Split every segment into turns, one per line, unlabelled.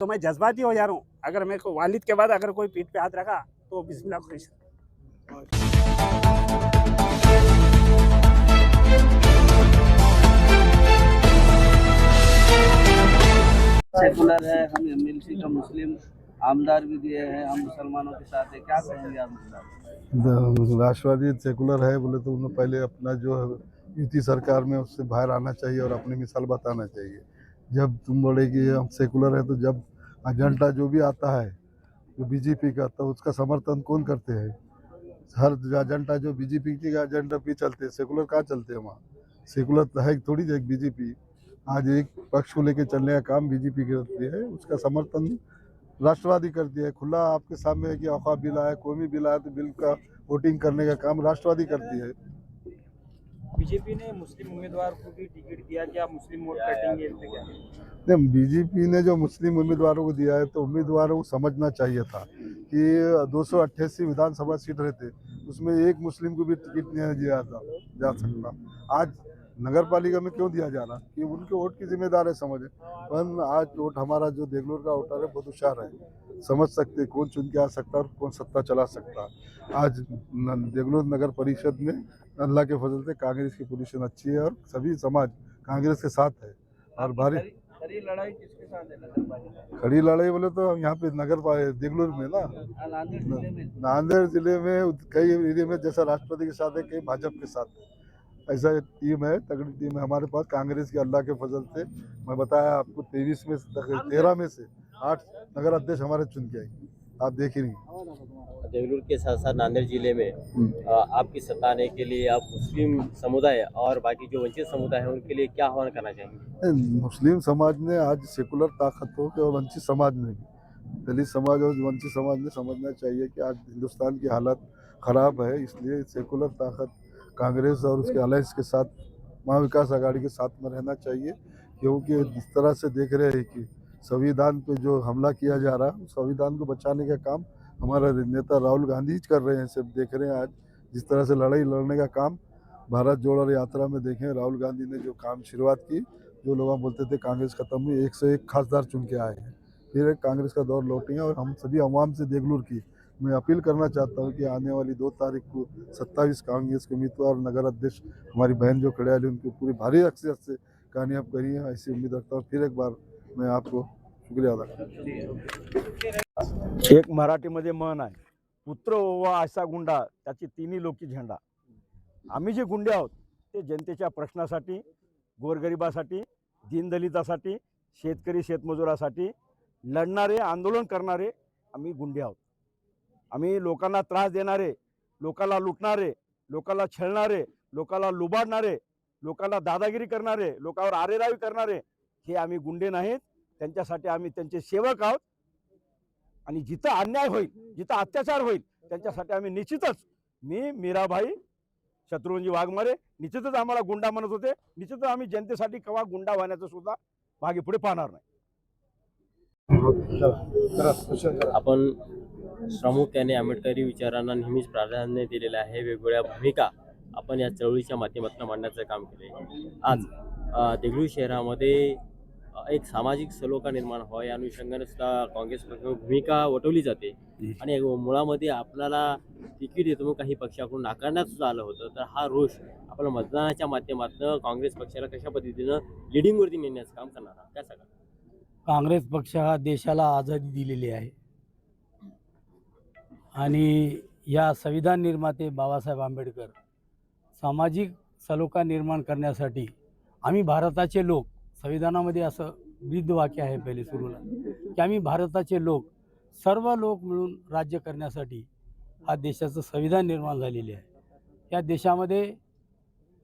तो मैं जज्बाती हो जा रहा हूँ। अगर मेरे को वालिद के बाद अगर कोई पीठ पे हाथ रखा तो बिस्मिल्लाह कुरैश
सेकुलर है हम एमएलसी का मुस्लिम आमदार भी दिए हैं हम मुसलमानों के साथ है। क्या कहेंगे
राष्ट्रवादी सेकुलर है बोले तो उन्हें पहले अपना जो है युति सरकार में उससे बाहर आना चाहिए और अपनी मिसाल बताना चाहिए। जब तुम बोले कि हम सेकुलर है तो जब एजेंडा जो भी आता है, जो बीजेपी का तो उसका समर्थन कौन करते हैं? हर एजेंडा जो बीजेपी के एजेंडा पे चलते हैं सेकुलर कहाँ चलते हैं वहाँ? सेकुलर तो है, थोड़ी एक बीजेपी आज एक पक्ष को लेकर चलने का काम बीजेपी करती है, उसका समर्थन राष्ट्रवादी करती है। खुला आपके सामने है कि अफवाह बिल आया भी बिल आया तो बिल का वोटिंग करने का काम राष्ट्रवादी करती है।
बीजेपी ने मुस्लिम उम्मीदवार को भी टिकट दिया कि आप मुस्लिम वोट काटेंगे क्या?
नहीं, बीजेपी ने जो मुस्लिम उम्मीदवारों को दिया है तो उम्मीदवारों को समझना चाहिए था कि दो सौ अट्ठासी विधानसभा सीट रहते उसमें एक मुस्लिम को भी टिकट नहीं दिया था जा सकता। आज नगर पालिका में क्यों दिया जा रहा? कि उनके वोट की जिम्मेदार है समझे। पर आज वोट हमारा जो देगलूर का वोटर है बहुत होशियार है। समझ सकते कौन चुन के आ सकता और कौन सत्ता चला सकता आज देगलूर नगर परिषद में अल्लाह के फजल से कांग्रेस की पोजीशन अच्छी है और सभी समाज कांग्रेस के साथ है। और भारी
खरी लड़ाई किसके साथ है? नगर
खड़ी लड़ाई बोले तो यहाँ पे नगर देगलूर में ना?
हाँ, नांदेड़ ज़िले में।
कई एरिया में जैसा राष्ट्रपति के साथ है कई भाजपा के साथ है। ऐसा एक टीम है तगड़ी टीम है हमारे पास कांग्रेस के अल्लाह के फजल से। मैं बताया आपको तेईस में तेरह में से आठ नगर अध्यक्ष हमारे चुन के आएँगे आप देख ही नहीं।
देवलूर के साथ साथ नांदेड़ ज़िले में आपकी सत्ता आने के लिए आप मुस्लिम समुदाय और बाकी जो वंचित समुदाय है उनके लिए क्या आह्वान करना चाहेंगे?
मुस्लिम समाज ने आज सेकुलर ताकत हो के और वंचित समाज ने भी दलित समाज और वंचित समाज ने समझना चाहिए कि आज हिंदुस्तान की हालत ख़राब है इसलिए सेकुलर ताकत कांग्रेस और उसके अलायंस के साथ महाविकास आघाड़ी के साथ में रहना चाहिए क्योंकि जिस तरह से देख रहे हैं कि संविधान पे जो हमला किया जा रहा है संविधान को बचाने का काम हमारा नेता राहुल गांधी कर रहे हैं सब देख रहे हैं आज, जिस तरह से लड़ाई लड़ने का काम भारत जोड़ो यात्रा में देखें राहुल गांधी ने जो काम शुरुआत की, जो लोग बोलते थे, कांग्रेस खत्म हुई, एक से एक खासदार चुन के आए हैं। फिर कांग्रेस का दौर लौटेंगे और हम सभी अवाम से देगलूर की। मैं अपील करना चाहता हूँ कि आने वाली दो तारीख को सत्ताईस कांग्रेस के उम्मीदवार नगर अध्यक्ष, हमारी बहन जो खड़े उनकी पूरी भारी अक्सर से कामयाब करी है ऐसी उम्मीद रखता हूँ। फिर एक बार मैं आपको शुक्रिया अदा
एक मराठीमध्ये म्हण आहे पुत्र ओवा असा गुंडा त्याची तिन्ही लोकी झेंडा. आम्ही जे गुंडे आहोत ते जनतेच्या प्रश्नासाठी गोरगरिबासाठी दीनदलितासाठी शेतकरी शेतमजुरासाठी लढणारे आंदोलन करणारे आम्ही गुंडे आहोत. आम्ही लोकांना त्रास देणारे लोकाला लुटणारे लोकाला छळणारे लोकाला लुबाडणारे लोकांना दादागिरी करणारे लोकांवर आरेरावी करणारे हे आम्ही गुंडे नाहीत त्यांच्यासाठी आम्ही त्यांचे सेवक आहोत. आणि जिथं अन्याय होईल जिथं अत्याचार होईल त्यांच्यासाठी आम्ही निश्चितच मी मीराबाई शत्रुंजी वाघमारे निश्चितच आम्हाला गुंडा म्हणत होते. निश्चितच आम्ही जनतेसाठी कवा गुंडा होण्याचं सुद्धा मागे पुढे पाहणार नाही.
आपण प्रामुख्याने आंबेडकरी विचारांना नेहमीच प्राधान्य दिलेलं आहे. वेगवेगळ्या भूमिका आपण या चळवळीच्या माध्यमातून मांडण्याचं काम केले आज देगलूर शहरामध्ये एक सामाजिक सलोखा निर्माण व्हावा या अनुषंगाने सुद्धा काँग्रेस भूमिका वटवली जाते. आणि मुळामध्ये आपल्याला तिकीट येतो मग काही पक्षाकडून नाकारण्यात सुद्धा आलं होतं. तर हा रोष आपला मतदानाच्या माध्यमातून काँग्रेस पक्षाला कशा पद्धतीनं लिडिंगवरती नेण्याचं काम करणार आहात? काय सांगा
काँग्रेस पक्ष हा देशाला आझादी दिलेली आहे. आणि या संविधान निर्माते बाबासाहेब आंबेडकर सामाजिक सलोखा निर्माण करण्यासाठी आम्ही भारताचे लोक संविधानामध्ये असं विविध वाक्य आहे पहिले सुरूला की आम्ही भारताचे लोक सर्व लोक मिळून राज्य करण्यासाठी हा देशाचं संविधान निर्माण झालेले आहे. या देशामध्ये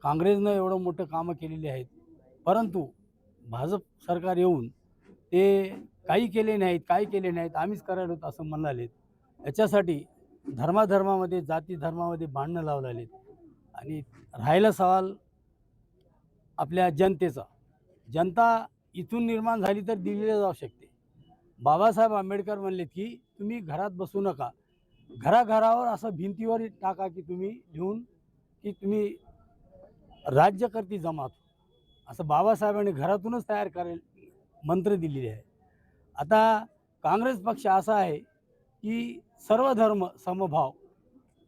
काँग्रेसनं एवढं मोठं कामं केलेली आहेत परंतु भाजप सरकार येऊन ते काही केले नाहीत काही केले नाहीत आम्हीच करायला होतं असं म्हणालेत. याच्यासाठी धर्माधर्मामध्ये जाती धर्मामध्ये भांडणं लावलेत. आणि राहिला सवाल आपल्या जनतेचा. जनता इथून निर्माण झाली तर दिल्लीला जाऊ शकते. बाबासाहेब आंबेडकर म्हणलेत की तुम्ही घरात बसू नका. घराघरावर असं भिंतीवर टाका की तुम्ही लिहून की तुम्ही राज्यकर्ती जमात. असं बाबासाहेबांनी घरातूनच तयार करेल मंत्र दिलेले आहे. आता काँग्रेस पक्ष असा आहे की सर्व धर्म समभाव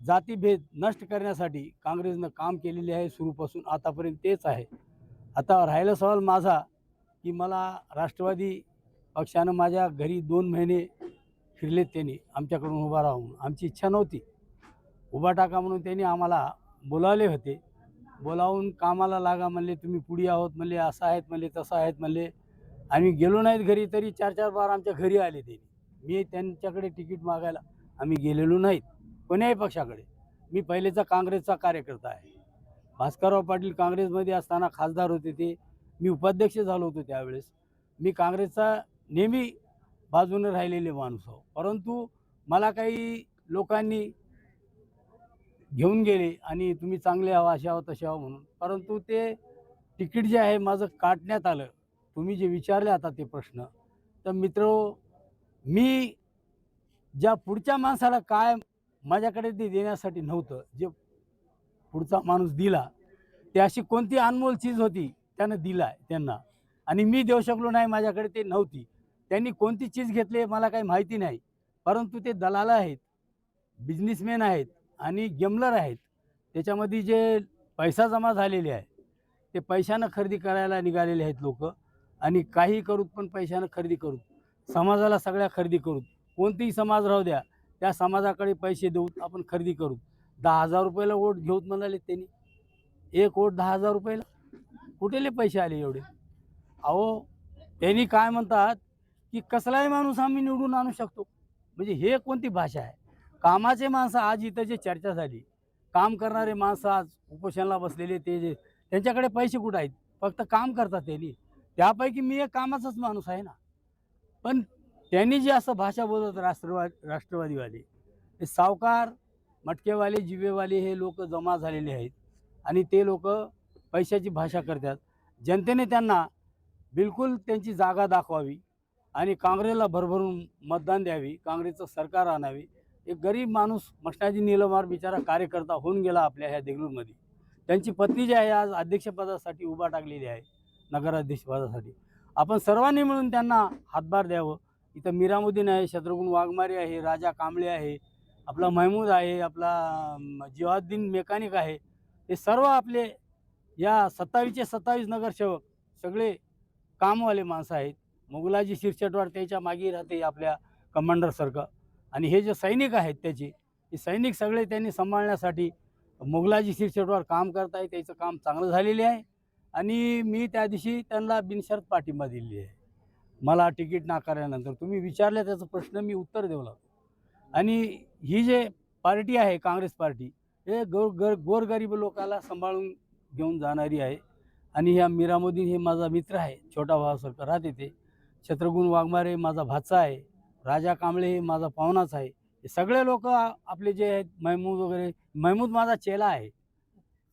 जातीभेद नष्ट करण्यासाठी काँग्रेसनं काम केलेले आहे सुरूपासून आतापर्यंत तेच आहे. आता राहिला सवाल माझा की मला राष्ट्रवादी पक्षानं माझ्या घरी दोन महिने फिरलेत त्यांनी आमच्याकडून उभा राहून. आमची इच्छा नव्हती. उभा टाका म्हणून त्यांनी आम्हाला बोलावले होते. बोलावून कामाला लागा म्हणले तुम्ही पुढे आहोत म्हणले असं आहेत म्हणले तसं आहेत म्हणले. आम्ही गेलो नाहीत घरी तरी चार चार बार आमच्या घरी आले त्यांनी मी त्यांच्याकडे तिकीट मागायला आम्ही गेलेलो नाहीत कोण्याही पक्षाकडे. मी पहिलेचा काँग्रेसचा कार्यकर्ता आहे. भास्करराव पाटील काँग्रेसमध्ये असताना खासदार होते ते. मी उपाध्यक्ष झालो होतो त्यावेळेस. मी काँग्रेसचा नेहमी बाजूने राहिलेले माणूस आहो. परंतु मला काही लोकांनी घेऊन गेले आणि तुम्ही चांगले आहो असे आहो तसे आहो म्हणून. परंतु ते तिकीट जे आहे माझं काटण्यात आलं. तुम्ही जे विचारले आता ते प्रश्न. तर मित्र मी ज्या पुढच्या माणसाला काय माझ्याकडे ते देण्यासाठी नव्हतं जे पुढचा माणूस दिला ते अशी कोणती अनमोल चीज होती त्यानं दिला आहे त्यांना. आणि मी देऊ शकलो नाही माझ्याकडे ते नव्हती. त्यांनी कोणती चीज घेतली मला काही माहिती नाही. परंतु ते दलाल आहेत बिझनेसमॅन आहेत आणि गेमलर आहेत. त्याच्यामध्ये जे पैसा जमा झालेले आहे ते पैशानं खरेदी करायला निघालेले आहेत लोक. आणि काही करूत पण पैशानं खरेदी करूत. समाजाला सगळ्या खरेदी करूत. कोणतेही समाज राहू द्या त्या समाजाकडे पैसे देऊत आपण खरेदी करू दहा हजार रुपयाला वोट घेऊत म्हणाले त्यांनी. एक वोट दहा हजार रुपयाला. कुठेले पैसे आले एवढे? अहो त्यांनी काय म्हणतात की कसलाही माणूस आम्ही निवडून आणू शकतो. म्हणजे हे कोणती भाषा आहे? कामाचे माणसं आज इथं जे चर्चा झाली. काम करणारे माणसं आज उपोषणाला बसलेले ते जे त्यांच्याकडे पैसे कुठं आहेत? फक्त काम करतात त्यांनी. त्यापैकी मी एक कामाचाच माणूस आहे ना. पण त्यांनी जे असं भाषा बोलत राष्ट्रवाद राष्ट्रवादीवाले सावकार मटकेवाले जिवेवाले हे लोक जमा झालेले आहेत. आणि ते लोक पैशाची भाषा करतात. जनतेने त्यांना बिलकुल त्यांची जागा दाखवावी आणि काँग्रेसला भरभरून मतदान द्यावी काँग्रेसचं सरकार आणावे. एक गरीब माणूस मष्णाजी निलमार बिचारा कार्यकर्ता होऊन गेला आपल्या ह्या देगलूरमध्ये. त्यांची पत्नी जी आहे आज अध्यक्षपदासाठी उभा टाकलेली आहे नगराध्यक्षपदासाठी. आपण सर्वांनी मिळून त्यांना हातभार द्यावं. इथं मीरामुद्दीन आहे शत्रुघ्न वाघमारे आहे राजा कांबळे आहे आपला महमूद आहे आपला जिवाद्दीन मेकॅनिक आहे हे सर्व आपले या सत्तावीसचे सत्तावीस नगरसेवक सगळे कामवाले माणसं आहेत. मुघलाजी शिरशटवाड त्याच्यामागे राहते आपल्या कमांडरसारखं आणि हे जे सैनिक आहेत त्याचे हे सैनिक सगळे त्यांनी सांभाळण्यासाठी मुघलाजी शिरछटवार काम करत आहे त्याचं काम चांगलं झालेले आहे. आणि मी त्या दिवशी त्यांना बिनशर्त पाठिंबा दिलेली आहे. मला तिकीट नाकारल्यानंतर तुम्ही विचारले त्याचा प्रश्न मी उत्तर देऊ लागतो. आणि ही जे पार्टी आहे काँग्रेस पार्टी हे गोर गर गोरगरीब लोकाला सांभाळून घेऊन जाणारी आहे. आणि ह्या मीरामोदीन हे माझा मित्र आहे छोटा भावासारखं राहते ते शत्रुघ्न वाघमारे माझा भाचा आहे राजा कांबळे हे माझा पाहुणाच आहे. हे सगळे लोक आपले जे आहेत महमूद वगैरे महमूद माझा चेला आहे.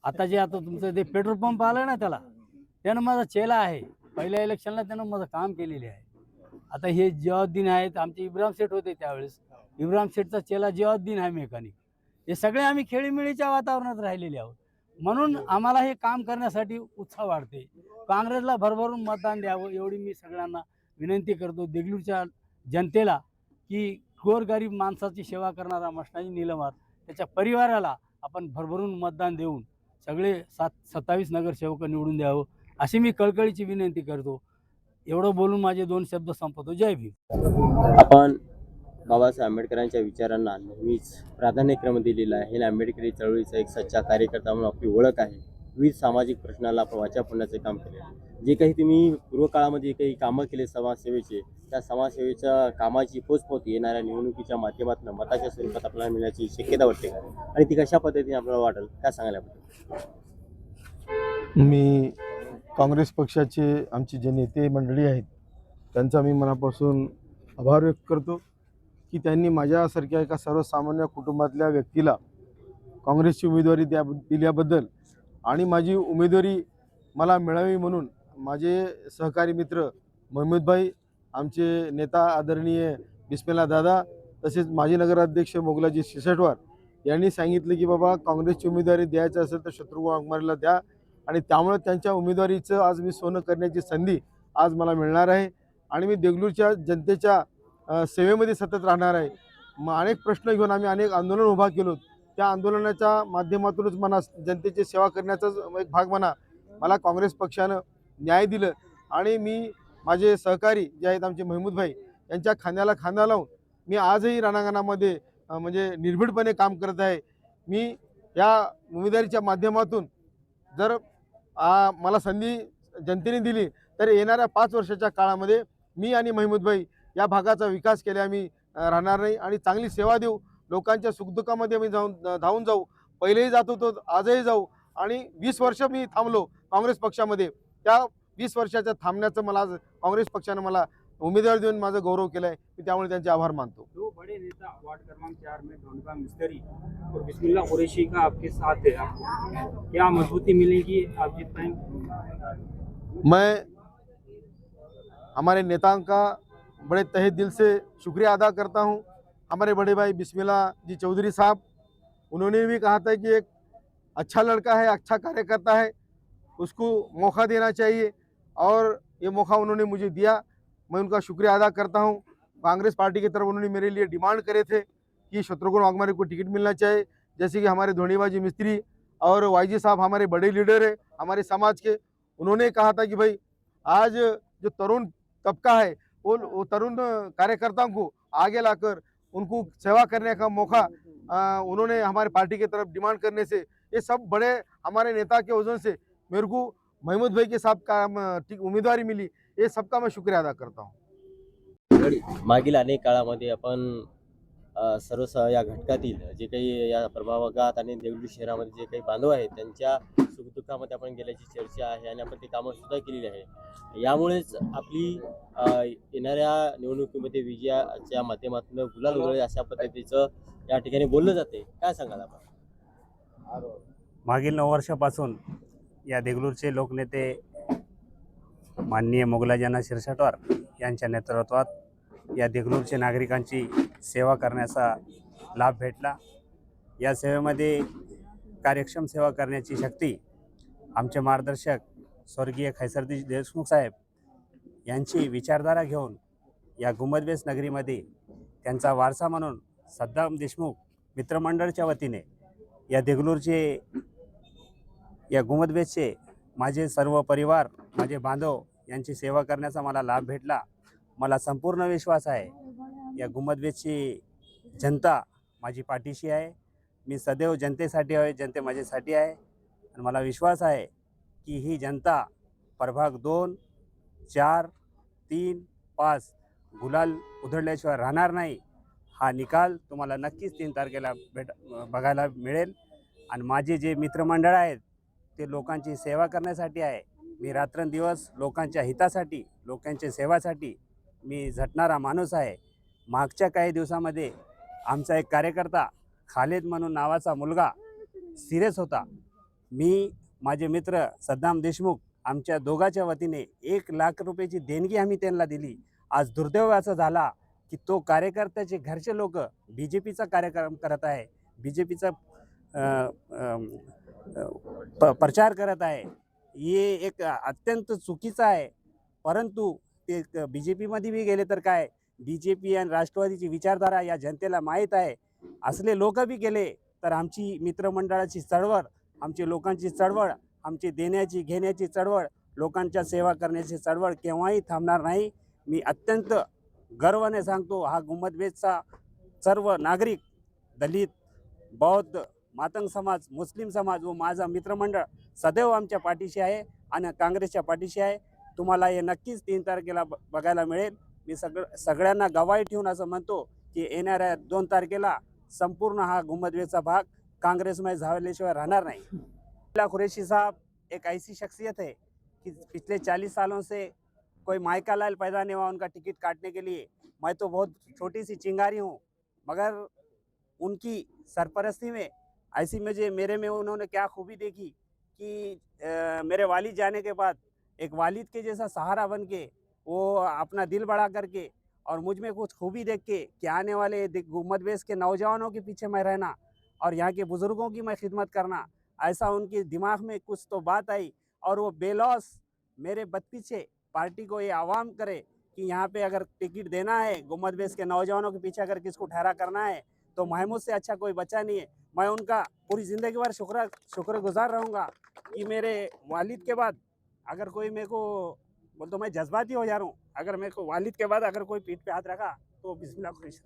आता जे आता तुमचं ते पेट्रोल पंप आलं ना त्याला त्यानं माझा चेला आहे. पहिल्या इलेक्शनला त्यानं माझं काम केलेले आहे. आता हे जियाउद्दीन आहेत आमचे इब्राहिम सेठ होते त्यावेळेस. इब्राहिम शेठचा चेला जियाउद्दीन आहे मेकॅनिक. हे सगळे आम्ही खेळीमेळीच्या वातावरणात राहिलेले आहोत. म्हणून आम्हाला हे काम करण्यासाठी उत्साह वाढते. काँग्रेसला भरभरून मतदान द्यावं एवढी मी सगळ्यांना विनंती करतो. देगलूरच्या जनतेला की गोरगरीब माणसाची सेवा करणारा मष्टाजी निलमार त्याच्या परिवाराला आपण भरभरून मतदान देऊन सगळे सात सत्तावीस नगरसेवक निवडून द्यावं अशी मी कळकळीची विनंती करतो. एवढं बोलून माझे दोन शब्द संपवतो. जय भीम.
आपण बाबासाहेब आंबेडकरांच्या विचारांना नेहमीच प्राधान्यक्रम दिलेला आहे. हे आंबेडकरी चळवळीचा एक सच्चा कार्यकर्ता म्हणून आपली ओळख आहे. विविध सामाजिक प्रश्नाला आपण वाचा फोडण्याचं काम केले जे काही तुम्ही पूर्व काळामध्ये काही कामं केले समाजसेवेचे त्या समाजसेवेच्या कामाची पोचपोच येणाऱ्या निवडणुकीच्या माध्यमातून मताच्या स्वरूपात आपल्याला मिळण्याची शक्यता वाटते का? आणि ती कशा पद्धतीने आपल्याला वाटेल काय सांगायला
मी काँग्रेस पक्षाचे आमचे जे नेते मंडळी आहेत त्यांचा मी मनापासून आभार व्यक्त करतो. की त्यांनी माझ्यासारख्या एका सर्वसामान्य कुटुंबातल्या व्यक्तीला काँग्रेसची उमेदवारी द्या दिल्याबद्दल आणि माझी उमेदवारी मला मिळावी म्हणून माझे सहकारी मित्र महमूदभाई आमचे नेता आदरणीय बिस्मिला दादा तसेच माजी नगराध्यक्ष मोगलाजी शिसटवार यांनी सांगितलं की बाबा काँग्रेसची उमेदवारी द्यायची असेल तर शत्रुघ्न वाघमारेला द्या आणि त्यामुळे त्यांच्या उमेदवारीचं आज मी सोनं करण्याची संधी आज मला मिळणार आहे.
आणि मी देगलूरच्या जनतेच्या सेवेमध्ये सतत राहणार आहे. मग अनेक प्रश्न घेऊन आम्ही अनेक आंदोलन उभा केलो. त्या आंदोलनाच्या माध्यमातूनच म्हणा जनतेची सेवा करण्याचाच एक भाग म्हणा मला काँग्रेस पक्षानं न्याय दिलं. आणि मी माझे सहकारी जे आहेत आमचे महमूदभाई यांच्या खांद्याला खांदा लावून मी आजही रणांगणामध्ये म्हणजे निर्भीडपणे काम करत आहे. मी या उमेदवारीच्या माध्यमातून जर आ, मला संधी जनतेने दिली तर येणाऱ्या पाच वर्षाच्या काळामध्ये मी आणि महमूदभाई या भागाचा विकास केला आम्ही अ, राहणार नाही आणि चांगली सेवा देऊ. लोकांच्या सुखदुःखामध्ये मी जाऊन धावून जाऊ. पहिलेही जात होतो आजही जाऊ. आणि वीस वर्ष मी थांबलो काँग्रेस पक्षामध्ये. त्या वीस वर्षाच्या थांबण्याचं मला आज काँग्रेस पक्षानं मला उमेदवार देऊन माझा गौरव केला आहे मी त्यामुळे त्यांचे आभार मानतो.
दो बड़े नेता वार्ड क्रमांक चार में ढोंडका मिस्त्री और बिस्मिल्ला कुरैशी का आपके साथ है आपको क्या मजबूती मिलेगी आप जीत पाएंगे
मैं हमारे नेताओं का बड़े तहे दिल से शुक्रिया अदा करता हूँ। हमारे बड़े भाई बिस्मिल्ला जी चौधरी साहब, उन्होंने भी कहा था कि एक अच्छा लड़का है अच्छा कार्यकर्ता है, उसको मौका देना चाहिए। और ये मौका उन्होंने मुझे दिया, मैं उनका शुक्रिया अदा करता हूँ। कांग्रेस पार्टी की तरफ़ उन्होंने मेरे लिए डिमांड करे थे कि शत्रुघ्न वाघमारे को टिकट मिलना चाहिए। जैसे कि हमारे धोनीबाजी मिस्त्री और वाईजी साहब हमारे बड़े लीडर है, हमारे समाज के, उन्होंने कहा था कि भाई, आज जो तरुण तबका है वो तरुण कार्यकर्ताओं को आगे लाकर उनको सेवा करने का मौका उन्होंने हमारे पार्टी की तरफ़ डिमांड करने से ये सब बड़े हमारे नेता के वज़न से मेरे को महमूद भाई के साथ का उम्मीदवारी मिली ये सबका मैं शुक्रिया अदा करता हूँ।
मागील अनेक का आपण अ, सर्व स- या घटकातील जे काही या प्रभागात आणि देवळी शहरामध्ये जे काही बांधव आहेत त्यांच्या सुखदुःखामध्ये आपण गेल्याची चर्चा आहे आणि आपण ते कामं सुद्धा केलेली आहे. यामुळेच आपली येणाऱ्या निवडणुकीमध्ये विजयाच्या माध्यमातून गुलाल उधळेल अशा पद्धतीचं या ठिकाणी बोललं जाते. काय सांगाल आपण?
मागील नऊ वर्षापासून या देगलूरचे लोकनेते माननीय मोगलाजना शिरसाटवार यांच्या नेतृत्वात या देगलूरचे नागरिकांची सेवा करण्याचा लाभ भेटला. या सेवेमध्ये कार्यक्षम सेवा करण्याची शक्ती आमचे मार्गदर्शक स्वर्गीय खैसरदी देशमुख साहेब यांची विचारधारा घेऊन या गुमदबेस नगरीमध्ये त्यांचा वारसा म्हणून सद्दाम देशमुख मित्रमंडळच्या वतीने या देगलूरचे या गुमदबेसचे माझे सर्व परिवार माझे बांधव यांची सेवा करण्याचा मला लाभ भेटला. मला संपूर्ण विश्वास आहे. या गुमदबेसची जनता माझी पाठीशी आहे. मी सदैव जनतेसाठी आहे जनते माझ्यासाठी आहे. आणि मला विश्वास आहे की ही जनता प्रभाग दोन चार तीन पाच गुलाल उधळल्याशिवाय राहणार नाही. हा निकाल तुम्हाला नक्कीच तीन तारखेला भेट बघायला मिळेल. आणि माझे जे मित्रमंडळ आहेत ते लोकांची सेवा करण्यासाठी आहे. मी रात्रंदिवस लोकांच्या हितासाठी लोकांच्या सेवासाठी मी झटणारा माणूस आहे. मागच्या काही दिवसामध्ये आमचा एक कार्यकर्ता खालेद म्हणून नावाचा मुलगा सिरियस होता. मी माझे मित्र सद्दाम देशमुख आमच्या दोघाच्या वतीने एक लाख रुपयाची देणगी आम्ही त्यांना दिली. आज दुर्दैव असं झाला की तो कार्यकर्त्याचे घरचे लोक बी जे पीचा कार्यक्रम करत आहे. बी जे पीचा प प्रचार करत आहे. हे एक अत्यंत चुकीचं आहे. परंतु ते बी जे पीमध्ये बी गेले तर काय? बी जे पी आणि राष्ट्रवादीची विचारधारा या जनतेला माहीत आहे. असले लोक बी गेले तर आमची मित्रमंडळाची चळवळ आमची लोकांची चळवळ आमची देण्याची घेण्याची चळवळ लोकांच्या सेवा करण्याची चळवळ केव्हाही थांबणार नाही. मी अत्यंत गर्वाने सांगतो हा गुम्मदबेजचा सर्व नागरिक दलित बौद्ध मातंग समाज मुस्लिम समाज व माझा मित्रमंडळ सदैव आमच्या पाठीशी आहे आणि काँग्रेसच्या पाठीशी आहे. तुम्हाला हे नक्कीच तीन तारखेला ब बघायला मिळेल. मी सगळं सगळ्यांना गवाही ठेवून असं म्हणतो की येणाऱ्या दोन तारखेला संपूर्ण हा गुम्मदवेचा भाग कांग्रेस में झाल्याशिवाय राहणार नहीं. अब्दुल्ला कुरैशी साहब एक ऐसी शख्सियत है कि पिछले चालीस सालों से कोई मायका लाल पैदा नहीं हुआ उनका टिकट काटने के लिए। मैं तो बहुत छोटी सी चिंगारी हूँ मगर उनकी सरपरस्ती में ऐसी मुझे मेरे में उन्होंने क्या खूबी देखी कि अ, मेरे वालिद जाने के बाद एक वालिद के जैसा सहारा बन के, वो अपना दिल बढ़ा करके और मुझमें कुछ खूबी देख के कि आने वाले गुम्मद बेस के नौजवानों के पीछे मैं रहना और यहाँ के बुज़ुर्गों की मैं खिदमत करना। ऐसा उनके दिमाग में कुछ तो बात आई और वो बेलौस मेरे बद पीछे पार्टी को ये आवाम करे कि यहाँ पे अगर टिकट देना है गुम्मद बेस के नौजवानों के पीछे अगर किसको ठहरा करना है तो महमूद से अच्छा कोई बच्चा नहीं है। मैं उनका पूरी ज़िंदगी भर शुक्र, शुक्रगुजार रहूँगा कि मेरे वालिद के बाद अगर कोई मेरे को बोल तो मैं जज्बाती हो जा रहा हूँ अगर मेरे को वालिद के बाद अगर कोई पीठ पे हाथ रखा तो बिस्मिल्लाह खुश